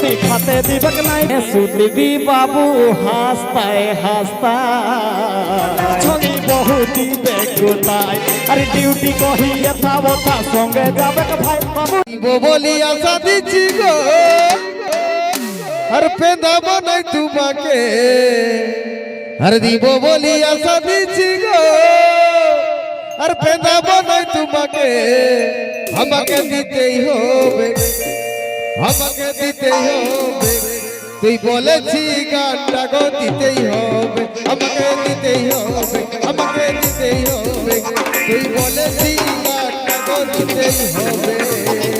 থাকবি খাতে দিবে নাই। সুদিবি বাবু হাসতায় হাসতায়। ছবি বহু দিবে আরে ডিউটি কহি যথা বথা সঙ্গে যাবে ভাই? বাবু। দিব বলি আশা দিচ্ছি গো। আর পেঁদাব নাই তোমাকে। আর দিব বলি আশা দিচ্ছি গো। আর পেঁদাব নাই তোমাকে। আমাকে দিতেই হবে। আমাকে দিতেই হবে। তুই বলেছি গানটা গো, দিতেই হবে। আমাকে দিতেই হবে, আমাকে দিতেই হবে। তুই বলেছি গানটা গো, দিতেই হবে।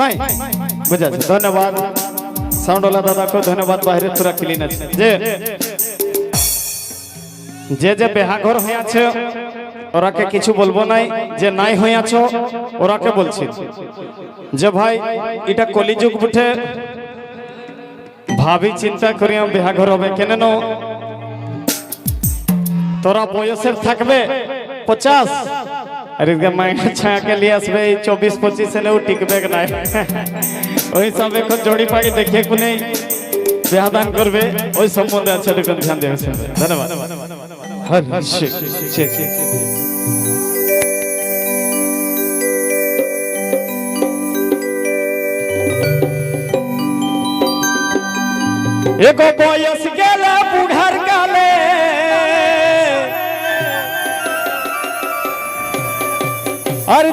নাই? বুঝাচ্ছে ধন্যবাদ। সাউন্ডওয়ালা দাদাকে ধন্যবাদ বাইরে তোরা ক্লিন আছে যে যে যে বেহাঘর আছে, ওরাকে কিছু বলব নাই। যে নাই হয়ে আছো, ওরাকে বলছি। যে ভাই, এটা কলিযুগ উঠে ভাবি চিন্তা করি বেহাঘর হবে, কেন তোরা বয়সের থাকবে, পচাশ। আর এদিকে মাইনা ছায়াকে নিয়ে আসবে এই চব্বিশ পঁচিশ এলেও টিকবে নাই ওই সব এখন জড়ি পাখি দেখে কোনে দেহাদান করবে ওই সম্বন্ধে আছে দেখুন ধ্যান দেবে ধন্যবাদ হ্যাঁ, শি, শি, শি। এগো বয়স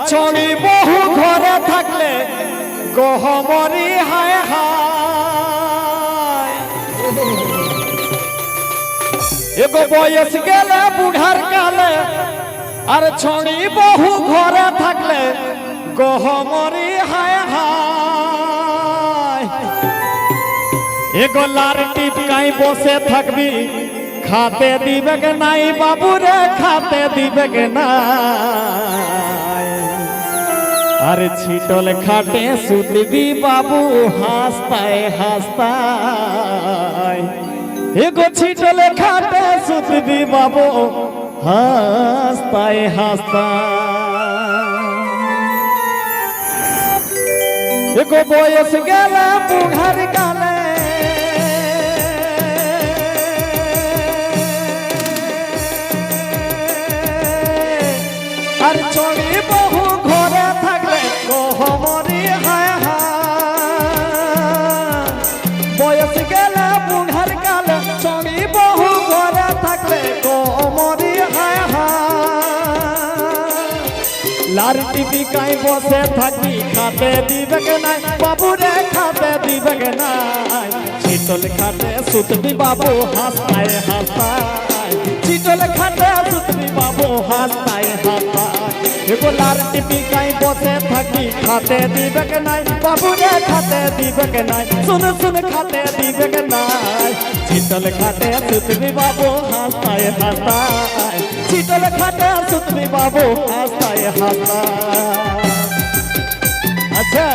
ছড়ি বহু ঘরে থাকলে গহমরি হায় হায়। বয়স গেলে বুঢ়ার কালে আর ছড়ি বহু ঘরে থাকলে গহমরি হায় হায়। এগো লার টিপকাই বসে থাকবি, খাতে দিবে নাই বাবু রে খাতে দিবে নাই। আরে ছিটল খাটে সুতবি বাবু হাসতায় হাসতায়। এগো ছিটল খাটে সুতবি বাবু হাসতায় হাসতায়। এগো বয়স গেল বুঢ়ার গালে টিভি কাই বসে থাকি, খাতে দিবে কে নাই। বাবু রে খাতে দিবে কে নাই। শীতল খাতে সুতবি বাবু হাসতায় হাসতায় শীতল খাতে সুতবি বাবু হাসতায় হাসতায় এগো লার টিভি কাই বসে থাকি, খাতে দিবে কে নাই। বাবু রে খাতে দিবে কে নাই। শুন শুন, খাতে দিবে কে নাই। শীতল খাতে সুতবি বাবু হাসতায় হাসতায় শীতল খাতে সুতবি বাবু হাসতায় হাসতায় আচ্ছা।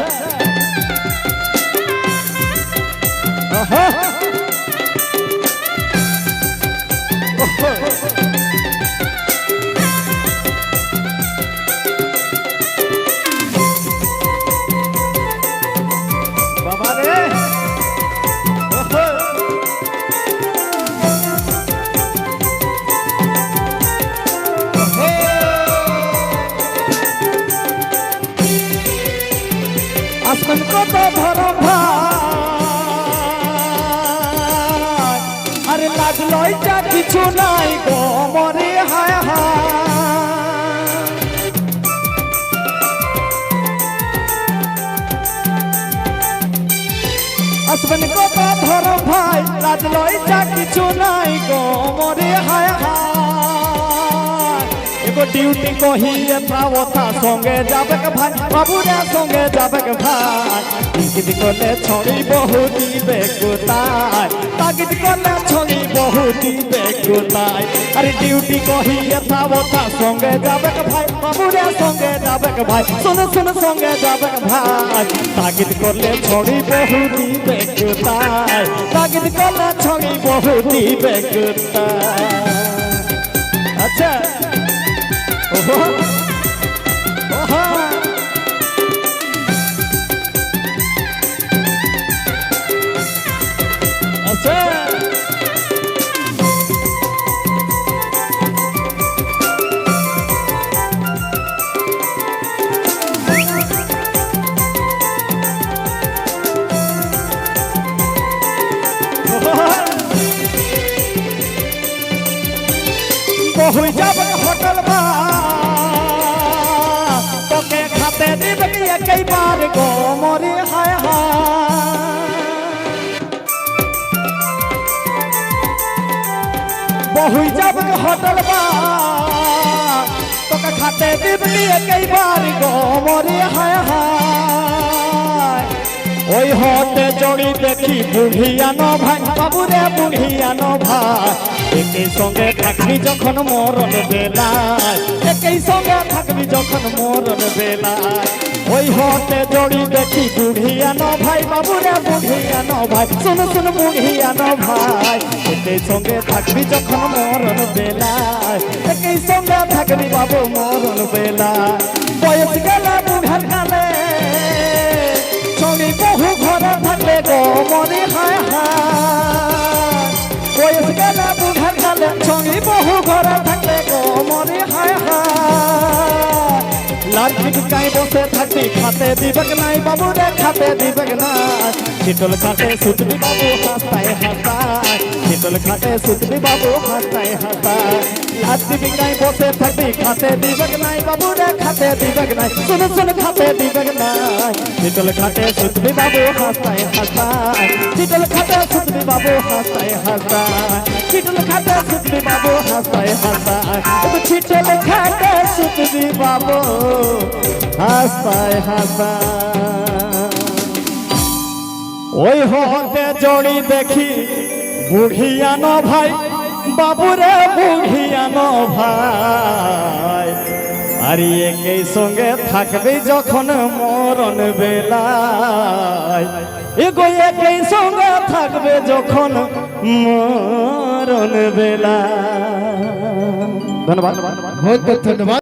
আসমান কত ধরম ভাই। লাগল এটা কিছু নাই গো মরে হায় হায়। আসবেন কত ধরম ভাই, লাগল এটা কিছু নাই গো মরে হায় হায়। ডিউটি কহিয়ে পাওতা সঙ্গে যাবে ভাই? বাবুরে সঙ্গে যাবে ভাই? ইঙ্গিত করলে ছড়ি বহু দিবে কোথায় তাগিদ করলে ছড়ি বহু দিবে কোথায় আরে ডিউটি কহিয়ে পাওতা সঙ্গে যাবে ভাই? বাবুরে সঙ্গে যাবে ভাই? শুনে শুনে, সঙ্গে যাবে ভাই? তাগিদ করলে ছড়ি বহু দিবে কোথায় তাগিদ করলে ছড়ি বহু দিবে কোথায় আচ্ছা। একবার গো মরি হায় হায়। বহু যাবে হোটেল বা, তোকে খাতে দিবে কি একবার গো। মরি হায় হায়। ওই হতে জড়ি দেখি বুড়িয়ানো ভাই, বাবুরে বুড়িয়ানো ভাই। একই সঙ্গে থাকবি যখন মরণ বেলায়। একই সঙ্গে থাকবি যখন মরণ বেলায়। ওই হতে জড়ি দেখি বুড়িয়ানো ভাই বাবুরে বুড়িয়ানো ভাই শুন শুন বুড়িয়ানো ভাই একই সঙ্গে থাকবি যখন মরণ বেলায়। একই সঙ্গে থাকবি বাবু মরণ বেলায়। বয়স গেল বুড়ার কালে आर्थिक कायदो বসে থাকবি খাতে দিবেক নাই বাবু রে, খাতে দিবেক নাই। শীতল খাতে সুতবি বাবু হাসতায় হাসতায় শীতল খাতে সুতবি বাবু হাসতায় হাসতায় লাঠি কাই বসে থাকবি খাতে দিবেক নাই বাবু রে, খাতে দিবেক নাই। শুন শুন, খাতে দিবেক নাই। শীতল খাতে সুতবি বাবু হাসতায় হাসতায় শীতল খাতে সুতবি বাবু হাসতায় হাসতায় শীতল খাতে সুতবি বাবু হাসতায় হাসতায় শীতল খাতে সুতবি বাবু হাসায় হাসা ওই হতে জড়ি দেখি বুঢ়িয়ান ভাই বাবুরে বুঢ়িয়ান ভাই। আর একই সঙ্গে থাকবে যখন মরণ বেলা একই সঙ্গে থাকবে যখন মরণ বেলা ধন্যবাদ। ধন্যবাদ।